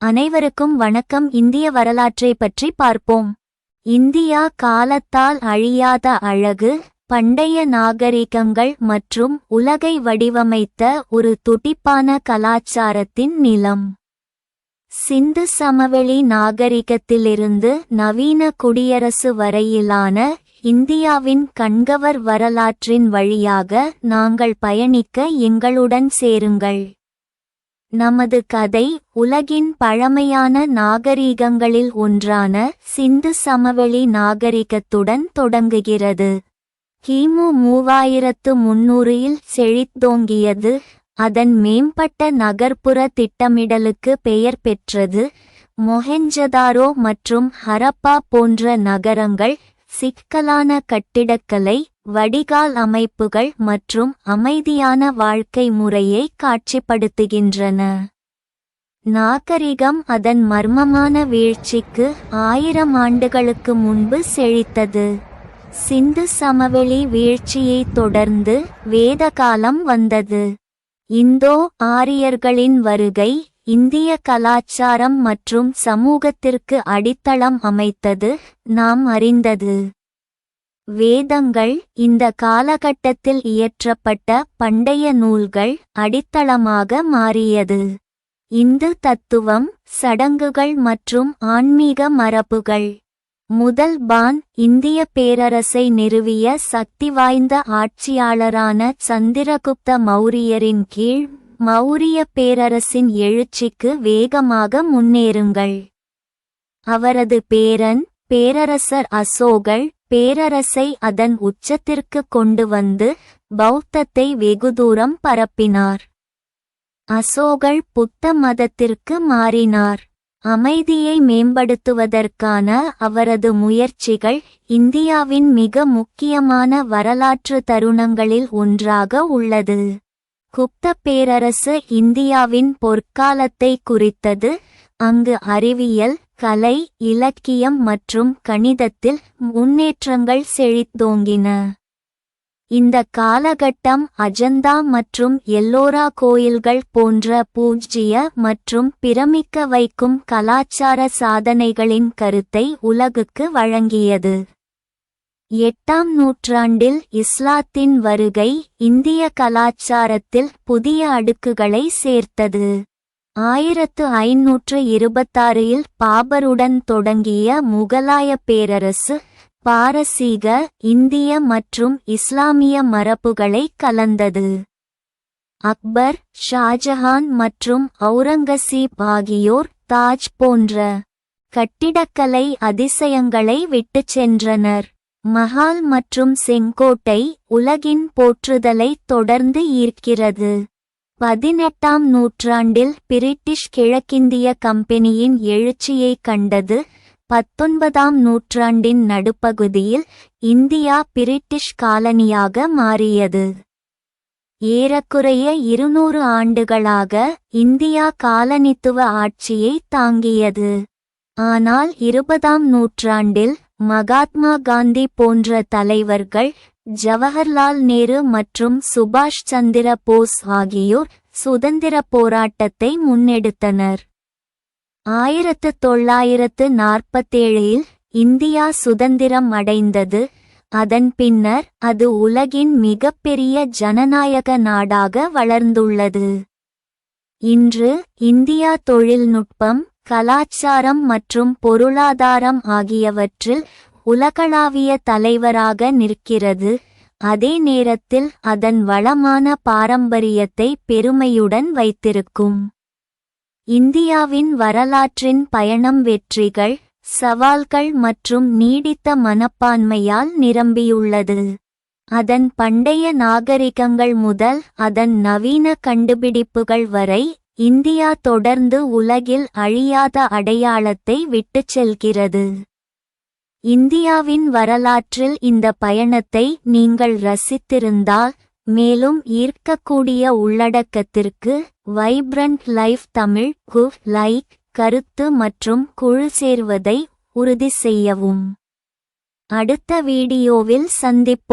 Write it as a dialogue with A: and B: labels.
A: அனைவருக்கும் வணக்கம். இந்திய வரலாற்றை பற்றி பார்ப்போம். இந்தியா காலத்தால் அழியாத அழகு பண்டைய நாகரிகங்கள் மற்றும் உலகை வடிவமைத்த ஒரு துடிப்பான கலாச்சாரத்தின் நிலம். சிந்து சமவெளி நாகரிகத்திலிருந்து நவீன குடியரசு வரையிலான இந்தியாவின் கண்கவர் வரலாற்றின் வழியாக நாங்கள் பயணிக்க எங்களுடன் சேருங்கள். நமது கதை உலகின் பழமையான நாகரிகங்களில் ஒன்றான சிந்து சமவெளி நாகரிகத்துடன் தொடங்குகிறது. கிமு மூவாயிரத்து முன்னூறில் செழித்தோங்கியது அதன் மேம்பட்ட நகர்ப்புற திட்டமிடலுக்கு பெயர் பெற்றது. மொஹெஞ்சதாரோ மற்றும் ஹரப்பா போன்ற நகரங்கள் சிக்கலான கட்டிடக்கலை வடிகால் அமைப்புகள் மற்றும் அமைதியான வாழ்க்கை முறையை காட்சிப்படுத்துகின்றன. நாகரிகம் அதன் மர்மமான வீழ்ச்சிக்கு ஆயிரம் ஆண்டுகளுக்கு முன்பு செழித்தது. சிந்து சமவெளி வீழ்ச்சியைத் தொடர்ந்து வேதகாலம் வந்தது. இந்தோ ஆரியர்களின் வருகை இந்திய கலாச்சாரம் மற்றும் சமூகத்திற்கு அடித்தளம் அமைத்தது நாம் அறிந்தது. வேதங்கள் இந்த காலகட்டத்தில் இயற்றப்பட்ட பண்டைய நூல்கள் அடித்தளமாக மாறியது. இந்து தத்துவம் சடங்குகள் மற்றும் ஆன்மீக மரபுகள். முதல் பான் இந்திய பேரரசை நிறுவிய சக்தி வாய்ந்த ஆட்சியாளரான சந்திரகுப்த மௌரியரின் கீழ் மௌரிய பேரரசின் எழுச்சிக்கு வேகமாக முன்னேறுங்கள். அவரது பேரன் பேரரசர் அசோகர் பேரரசை அதன் உச்சத்திற்கு கொண்டு வந்து பௌத்தத்தை வெகுதூரம் பரப்பினார். அசோகர் புத்த மதத்திற்கு மாறினார். அமைதியை மேம்படுத்துவதற்கான அவரது முயற்சிகள் இந்தியாவின் மிக முக்கியமான வரலாற்று தருணங்களில் ஒன்றாக உள்ளது. குப்த பேரரசு இந்தியாவின் பொற்காலத்தை குறித்தது அங்கு அறிவியல் கலை இலக்கியம் மற்றும் கணிதத்தில் முன்னேற்றங்கள் செழித்தோங்கின. இந்த காலகட்டம் அஜந்தா மற்றும் எல்லோரா கோயில்கள் போன்ற பூஜ்ஜிய மற்றும் பிரமிக்க வைக்கும் கலாச்சார சாதனைகளின் கருத்தை உலகுக்கு வழங்கியது. எட்டாம் நூற்றாண்டில் இஸ்லாத்தின் வருகை இந்திய கலாச்சாரத்தில் புதிய அடுக்குகளை சேர்த்தது. ஆயிரத்து ஐநூற்று இருபத்தாறில் பாபருடன் தொடங்கிய முகலாய பேரரசு பாரசீக இந்திய மற்றும் இஸ்லாமிய மரபுகளை கலந்தது. அக்பர் ஷாஜஹான் மற்றும் அவுரங்கசீப் ஆகியோர் தாஜ் போன்ற கட்டிடக்கலை அதிசயங்களை விட்டுச் சென்றனர். மஹால் மற்றும் செங்கோட்டை உலகின் போற்றுதலை தொடர்ந்து ஈர்க்கிறது. பதினெட்டாம் நூற்றாண்டில் பிரிட்டிஷ் கிழக்கிந்திய கம்பெனியின் எழுச்சியை கண்டது பத்தொன்பதாம் நூற்றாண்டின் நடுப்பகுதியில் இந்தியா பிரிட்டிஷ் காலனியாக மாறியது. ஏறக்குறைய இருநூறு ஆண்டுகளாக இந்தியா காலனித்துவ ஆட்சியை தாங்கியது. ஆனால் இருபதாம் நூற்றாண்டில் மகாத்மா காந்தி போன்ற தலைவர்கள் ஜவஹர்லால் நேரு மற்றும் சுபாஷ் சந்திர போஸ் ஆகியோர் சுதந்திர போராட்டத்தை முன்னெடுத்தனர். ஆயிரத்து தொள்ளாயிரத்து நாற்பத்தேழில் இந்தியா சுதந்திரம் அடைந்தது. அதன் பின்னர் அது உலகின் மிகப்பெரிய ஜனநாயக நாடாக வளர்ந்துள்ளது. இன்று இந்தியா தொழில்நுட்பம் கலாச்சாரம் மற்றும் பொருளாதாரம் ஆகியவற்றில் உலகளாவிய தலைவராக நிற்கிறது. அதே நேரத்தில் அதன் வளமான பாரம்பரியத்தை பெருமையுடன் வைத்திருக்கும். இந்தியாவின் வரலாற்றின் பயணம் வெற்றிகள் சவால்கள் மற்றும் நீடித்த மனப்பான்மையால் நிரம்பியுள்ளது. அதன் பண்டைய நாகரிகங்கள் முதல் அதன் நவீன கண்டுபிடிப்புகள் வரை இந்தியா தொடர்ந்து உலகில் அழியாத அடையாளத்தை விட்டுச் செல்கிறது. இந்தியாவின் வரலாற்றில் இந்த பயணத்தை நீங்கள் ரசித்திருந்தால் மேலும் ஈர்க்கக்கூடிய உள்ளடக்கத்திற்கு வைப்ரண்ட் லைஃப் தமிழ் கு லைக் கருத்து மற்றும் குழு சேர்வதை உறுதி செய்யவும். அடுத்த வீடியோவில் சந்திப்போம்.